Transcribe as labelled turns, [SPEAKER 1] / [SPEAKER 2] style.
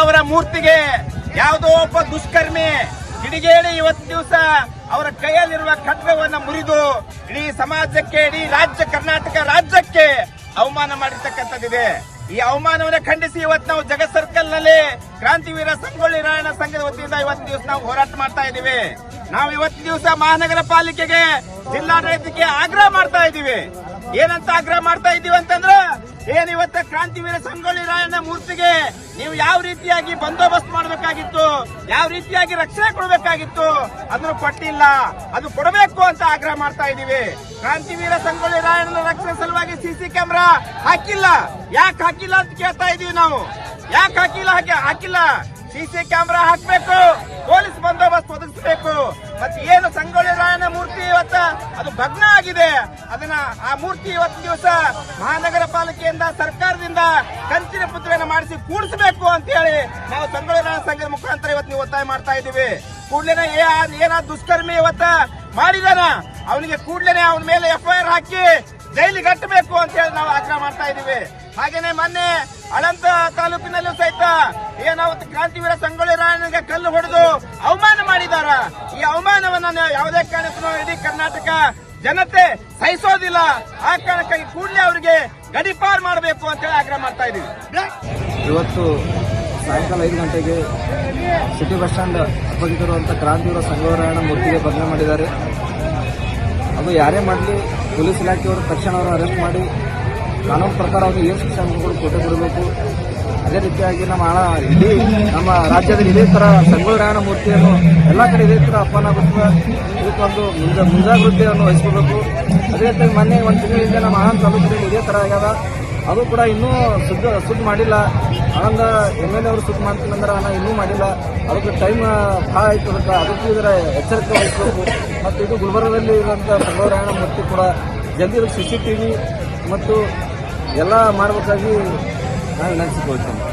[SPEAKER 1] ಅವರ ಮೂರ್ತಿಗೆ ಯಾವುದೋ ಒಬ್ಬ ದುಷ್ಕರ್ಮಿ ಕಿಡಿಗೇಡಿ ಇವತ್ತು ದಿವಸ ಅವರ ಕೈಯಲ್ಲಿರುವ ಖಡ್ಗವನ್ನ ಮುರಿದು ಇಡೀ ಸಮಾಜಕ್ಕೆ, ಇಡೀ ರಾಜ್ಯ ಕರ್ನಾಟಕ ರಾಜ್ಯಕ್ಕೆ ಅವಮಾನ ಮಾಡಿರ್ತಕ್ಕಂಥದ್ದಿದೆ. ಈ ಅವಮಾನವನ್ನ ಖಂಡಿಸಿ ಇವತ್ತು ನಾವು ಜಗತ್ ಸರ್ಕಲ್ನಲ್ಲಿ ಕ್ರಾಂತಿವೀರ ಸಂಗೊಳ್ಳಿ ರಾಯಣ್ಣ ಸಂಘದ ವತಿಯಿಂದ ಇವತ್ತು ದಿವಸ ನಾವು ಹೋರಾಟ ಮಾಡ್ತಾ ಇದ್ದೀವಿ. ನಾವು ಇವತ್ತು ದಿವಸ ಮಹಾನಗರ ಪಾಲಿಕೆಗೆ, ಜಿಲ್ಲಾಡಳಿತಕ್ಕೆ ಆಗ್ರಹ ಮಾಡ್ತಾ ಇದ್ದೀವಿ. ಏನಂತ ಆಗ್ರಹ ಮಾಡ್ತಾ ಇದ್ದೀವಿ ಅಂತಂದ್ರೆ ಏನ್ ಇವತ್ತ ಕ್ರಾಂತಿವೀರ ಸಂಗೊಳ್ಳಿ ರಾಯಣ್ಣ ಮೂರ್ತಿಗೆ ನೀವು ಯಾವ ರೀತಿಯಾಗಿ ಬಂದೋಬಸ್ತ್ ಮಾಡಬೇಕಾಗಿತ್ತು? ಯಾವ ರೀತಿಯಾಗಿ ರಕ್ಷಣೆ ಕೊಡಬೇಕಾಗಿತ್ತು? ಅದನ್ನು ಕೊಟ್ಟಿಲ್ಲ ಅದು ಕೊಡಬೇಕು ಅಂತ ಆಗ್ರಹ ಮಾಡ್ತಾ ಇದ್ದೀವಿ. ಕ್ರಾಂತಿವೀರ ಸಂಗೊಳ್ಳಿ ರಾಯಣ್ಣನ ರಕ್ಷಣೆ ಸಲುವಾಗಿ ಸಿಸಿ ಕ್ಯಾಮೆರಾ ಹಾಕಿಲ್ಲ. ಯಾಕೆ ಹಾಕಿಲ್ಲ ಅಂತ ಕೇಳ್ತಾ ಇದೀವಿ ನಾವು. ಯಾಕೆ ಹಾಕಿಲ್ಲ? ಹಾಕಿ ಹಾಕಿಲ್ಲ. ಸಿಸಿ ಕ್ಯಾಮೆರಾ ಹಾಕಬೇಕು. ಪೊಲೀಸ್ ಬಂದೋಬಸ್ತ್ ಒದಗಿಸಬೇಕು. ಮತ್ತೆ ಏನು ಸಂಗೊಳ್ಳಿ ರಾಯಣ್ಣ ಮೂರ್ತಿ ಇವತ್ತ? ಅದು ಭಗ್ನ ಆಗಿದೆ. ಅದನ್ನ ಆ ಮೂರ್ತಿ ಇವತ್ತು ದಿವಸ ಮಹಾನಗರ ಪಾಲಿಕೆಯಿಂದ ಸರ್ಕಾರದಿಂದ ಕಂಚಿನ ಪುತ್ರಿಯನ್ನು ಮಾಡಿಸಿ ಕೂಡಿಸಬೇಕು ಅಂತ ಹೇಳಿ ನಾವು ಸಂಗೊಳ್ಳಿ ರಾಯಣ್ಣ ಸಂಘದ ಮುಖಾಂತರ ಇವತ್ತು ನೀವು ಒತ್ತಾಯ ಮಾಡ್ತಾ ಇದ್ದೀವಿ. ಕೂಡ್ಲೇನೆ ಏನ ದುಷ್ಕರ್ಮಿ ಇವತ್ತ ಮಾಡಿದಾನ? ಅವನಿಗೆ ಕೂಡ್ಲೇನೆ ಅವನ ಮೇಲೆ ಎಫ್ಐಆರ್ ಹಾಕಿ ಜೈಲಿಗೆ ಕಟ್ಟಬೇಕು ಅಂತ ಹೇಳಿ ನಾವು ಆಗ್ರಹ ಮಾಡ್ತಾ ಇದ್ದೀವಿ. ಹಾಗೇನೆ ಮೊನ್ನೆ ಅಳಂತ ತಾಲೂಕಿನಲ್ಲೂ ಸಹಿತ ಏನಾವತ್ತು ಕ್ರಾಂತಿವೀರ ಸಂಗೊಳ್ಳಿ ರಾಯಣ್ಣಗೆ ಕಲ್ಲು ಹೊಡೆದು ಅವಮಾನ ಮಾಡಿದಾರ. ಈ ಅವಮಾನವನ್ನ ನಾವು ಯಾವುದೇ ಕಾರಣಕ್ಕೂ ಇಡೀ ಕರ್ನಾಟಕ ಜನತೆ ಸಹಿಸೋದಿಲ್ಲ. ಆ ಕಾರಣಕ್ಕಾಗಿ ಕೂಡಲೇ ಅವರಿಗೆ ಗಡಿಪಾರ್ ಮಾಡಬೇಕು ಅಂತ ಹೇಳಿ ಆಗ್ರಹ ಮಾಡ್ತಾ ಇದೀವಿ.
[SPEAKER 2] ಇವತ್ತು ಸಾಯಂಕಾಲ ಐದು ಗಂಟೆಗೆ ಸಿಟಿ ಬಸ್ ಸ್ಟ್ಯಾಂಡ್ ಕ್ರಾಂತಿವೀರ ಕ್ರಾಂತಿವೀರ ಸಂಗೊಳ್ಳಿ ಮೂರ್ತಿಗೆ ಬದಲಾವಣೆ ಮಾಡಿದ್ದಾರೆ. ಅದು ಯಾರೇ ಮಾಡಲಿ, ಪೊಲೀಸ್ ಇಲಾಖೆಯವರು ತಕ್ಷಣ ಅವರು ಅರೆಸ್ಟ್ ಮಾಡಿ ಕಾನೂನು ಪ್ರಕಾರ ಅವ್ರಿಗೆ ಏನು ಶಿಕ್ಷೆ ಅನುಕೂಲ ಬಿಡಬೇಕು ಅದೇ ರೀತಿಯಾಗಿ ನಮ್ಮ ಹಣ ಇಡೀ ನಮ್ಮ ರಾಜ್ಯದಲ್ಲಿ ಇದೇ ಥರ ಸಂಗೊಳ್ಳಿ ಮೂರ್ತಿಯನ್ನು ಎಲ್ಲ ಕಡೆ ಇದೇ ಥರ ಅಪಮಾನಗೊಳಿಸುವ ಇದಕ್ಕೊಂದು ಮುಂಜ ಮುಂಜಾಗ್ರತೆಯನ್ನು ವಹಿಸ್ಕೋಬೇಕು. ಅದೇ ರೀತಿ ಮೊನ್ನೆ ಒಂದು ತಿಂಗಳಿಂದ ನಮ್ಮ ಆನಂದ ತಾಲೂಕಿನಲ್ಲಿ ಇದೇ ಥರ ಆಗ್ಯದ. ಅದು ಕೂಡ ಇನ್ನೂ ಶುದ್ಧ ಸುದ್ದಿ ಮಾಡಿಲ್ಲ. ಆನಂದ ಎಂ ಎಲ್ ಎ ಅವರು ಸುದ್ದಿ ಮಾಡ್ತೀನಂದ್ರೆ ನಾನು ಇನ್ನೂ ಮಾಡಿಲ್ಲ. ಅದಕ್ಕೆ ಟೈಮ್ ಭಾಳ ಆಯ್ತು ಅದಕ್ಕೆ ಅದಕ್ಕೂ ಇದರ ಎಚ್ಚರಿಕೆ ವಹಿಸಬೇಕು. ಮತ್ತು ಇದು ಗುಲ್ಬರ್ಗದಲ್ಲಿ ಇರುವಂಥ ಸಂಗೊಳ್ಳಿ ಮೂರ್ತಿ ಕೂಡ ಜಲ್ದಿ ಸಿ ಸಿ ಟಿ ವಿ ಮತ್ತು ಎಲ್ಲ ಮಾಡಬೇಕಾಗಿ ನಾನು ವಿನಂತಿಸಿಕೊಳ್ತೇನೆ